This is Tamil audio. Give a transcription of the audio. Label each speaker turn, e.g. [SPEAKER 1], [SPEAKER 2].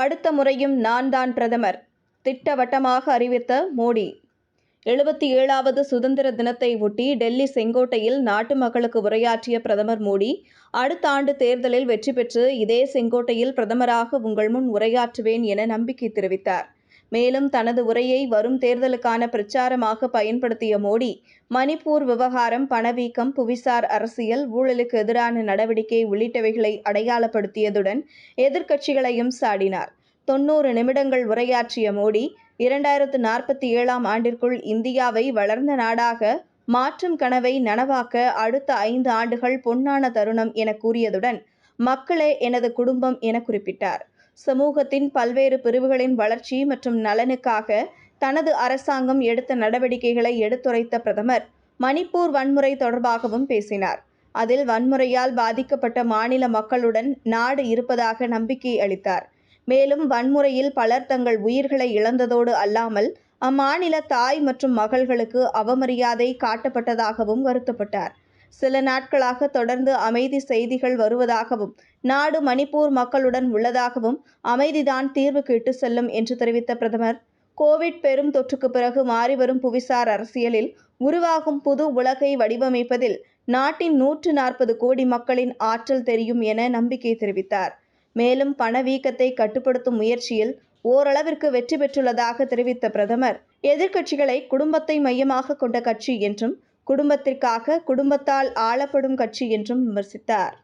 [SPEAKER 1] அடுத்த முறையும் நான் தான் பிரதமர் திட்டவட்டமாக அறிவித்த மோடி. எழுபத்தி ஏழாவது சுதந்திர தினத்தை ஒட்டி டெல்லி செங்கோட்டையில் நாட்டு மக்களுக்கு உரையாற்றிய பிரதமர் மோடி அடுத்த ஆண்டு தேர்தலில் வெற்றி பெற்று இதே செங்கோட்டையில் பிரதமராக உங்கள் முன் உரையாற்றுவேன் என நம்பிக்கை தெரிவித்தார். மேலும் தனது உரையை வரும் தேர்தலுக்கான பிரச்சாரமாக பயன்படுத்திய மோடி மணிப்பூர் விவகாரம் பணவீக்கம் புவிசார் அரசியல் ஊழலுக்கு எதிரான நடவடிக்கை உள்ளிட்டவைகளை அடையாளப்படுத்தியதுடன் எதிர்க்கட்சிகளையும் சாடினார். தொன்னூறு நிமிடங்கள் உரையாற்றிய மோடி இரண்டாயிரத்து நாற்பத்தி ஏழாம் ஆண்டிற்குள் இந்தியாவை வளர்ந்த நாடாக மாற்றும் கனவை நனவாக்க அடுத்த ஐந்து ஆண்டுகள் பொன்னான தருணம் என கூறியதுடன் மக்களே எனது குடும்பம் என குறிப்பிட்டார். சமூகத்தின் பல்வேறு பிரிவுகளின் வளர்ச்சி மற்றும் நலனுக்காக தனது அரசாங்கம் எடுத்த நடவடிக்கைகளை எடுத்துரைத்த பிரதமர் மணிப்பூர் வன்முறை தொடர்பாகவும் பேசினார். அதில் வன்முறையால் பாதிக்கப்பட்ட மாநில மக்களுடன் நாடு இருப்பதாக நம்பிக்கை அளித்தார். மேலும் வன்முறையில் பலர் தங்கள் உயிர்களை இழந்ததோடு அல்லாமல் அம்மாநில தாய் மற்றும் மகள்களுக்கு அவமரியாதை காட்டப்பட்டதாகவும் வருத்தப்பட்டார். சில நாட்களாக தொடர்ந்து அமைதி செய்திகள் வருவதாகவும் நாடு மணிப்பூர் மக்களுடன் உள்ளதாகவும் அமைதிதான் தீர்வுக்கு இட்டு செல்லும் என்று தெரிவித்த பிரதமர். கோவிட் பெரும் தொற்றுக்கு பிறகு மாறிவரும் புவிசார் அரசியலில் உருவாகும் புது உலகை வடிவமைப்பதில் நாட்டின் நூற்று நாற்பது கோடி மக்களின் ஆற்றல் தெரியும் என நம்பிக்கை தெரிவித்தார். மேலும் பணவீக்கத்தை கட்டுப்படுத்தும் முயற்சியில் ஓரளவிற்கு வெற்றி பெற்றுள்ளதாக தெரிவித்த பிரதமர் எதிர்க்கட்சிகளை குடும்பத்தை மையமாக கொண்ட கட்சி என்றும் குடும்பத்திற்காக குடும்பத்தால் ஆளப்படும் கட்சி என்றும் விமர்சித்தார்.